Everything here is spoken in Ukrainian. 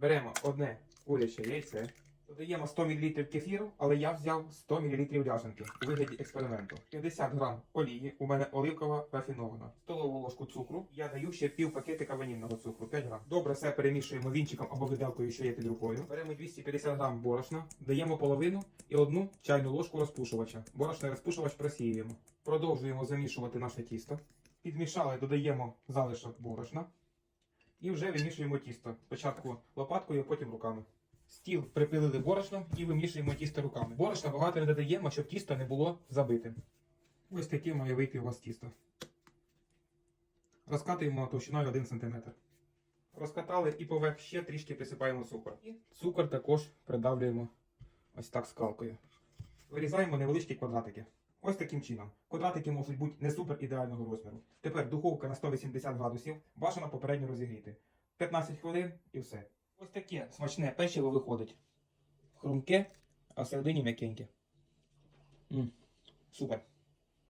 Беремо одне куряче яйце. Додаємо 100 мл кефіру, але я взяв 100 мл ряженки у вигляді експерименту. 50 грам олії, у мене оливкова рафінована. Столову ложку цукру. Я даю ще пів пакетика ванільного цукру, 5 грам. Добре все перемішуємо вінчиком або виделкою, що є під рукою. Беремо 250 грам борошна, даємо половину і одну чайну ложку розпушувача. Борошний розпушувач просіюємо. Продовжуємо замішувати наше тісто. Підмішали, додаємо залишок борошна. І вже вимішуємо тісто. Спочатку лопаткою, потім руками. Стіл припилили борошном і вимішуємо тісто руками. Борошна багато не додаємо, щоб тісто не було забитим. Ось таке має вийти у вас тісто. Розкатуємо товщиною 1 см. Розкатали і поверх ще трішки присипаємо цукор. І цукор також придавлюємо ось так скалкою. Вирізаємо невеличкі квадратики. Ось таким чином. Квадратики можуть бути не супер ідеального розміру. Тепер духовка на 180 градусів, бажано попередньо розігріти. 15 хвилин і все. Ось таке смачне печиво виходить. Хрумке, а всередині м'якеньке. Супер.